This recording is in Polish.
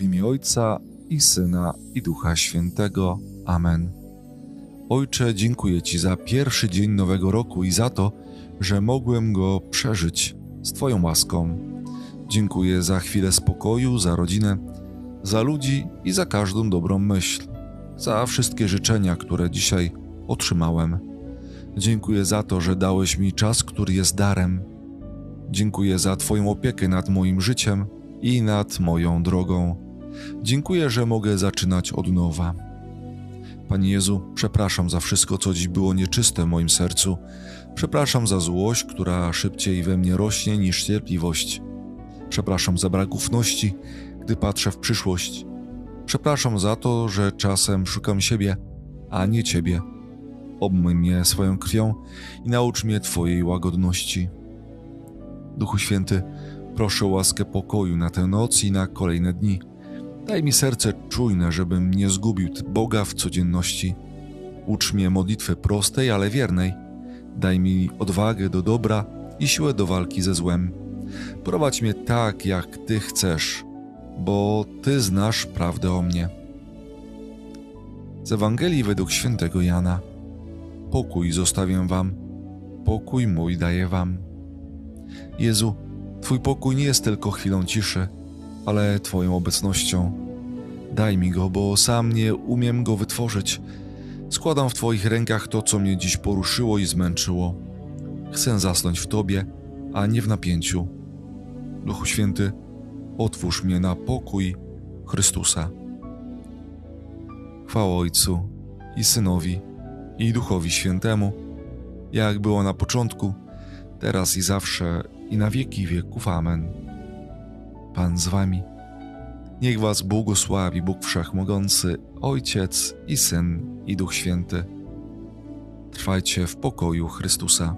W imię Ojca i Syna i Ducha Świętego. Amen. Ojcze, dziękuję Ci za pierwszy dzień nowego roku i za to, że mogłem go przeżyć z Twoją łaską. Dziękuję za chwilę spokoju, za rodzinę, za ludzi i za każdą dobrą myśl, za wszystkie życzenia, które dzisiaj otrzymałem. Dziękuję za to, że dałeś mi czas, który jest darem. Dziękuję za Twoją opiekę nad moim życiem i nad moją drogą. Dziękuję, że mogę zaczynać od nowa. Panie Jezu, przepraszam za wszystko, co dziś było nieczyste w moim sercu. Przepraszam za złość, która szybciej we mnie rośnie niż cierpliwość. Przepraszam za brak ufności, gdy patrzę w przyszłość. Przepraszam za to, że czasem szukam siebie, a nie Ciebie. Obmyj mnie swoją krwią i naucz mnie Twojej łagodności. Duchu Święty, proszę o łaskę pokoju na tę noc i na kolejne dni. Daj mi serce czujne, żebym nie zgubił Boga w codzienności. Ucz mnie modlitwy prostej, ale wiernej. Daj mi odwagę do dobra i siłę do walki ze złem. Prowadź mnie tak, jak Ty chcesz, bo Ty znasz prawdę o mnie. Z Ewangelii według świętego Jana. Pokój zostawię Wam, pokój mój daję Wam. Jezu, Twój pokój nie jest tylko chwilą ciszy, ale Twoją obecnością. Daj mi go, bo sam nie umiem go wytworzyć. Składam w Twoich rękach to, co mnie dziś poruszyło i zmęczyło. Chcę zasnąć w Tobie, a nie w napięciu. Duchu Święty, otwórz mnie na pokój Chrystusa. Chwała Ojcu i Synowi i Duchowi Świętemu, jak było na początku, teraz i zawsze, i na wieki wieków. Amen. Pan z Wami. Niech Was błogosławi Bóg Wszechmogący, Ojciec i Syn i Duch Święty. Trwajcie w pokoju Chrystusa.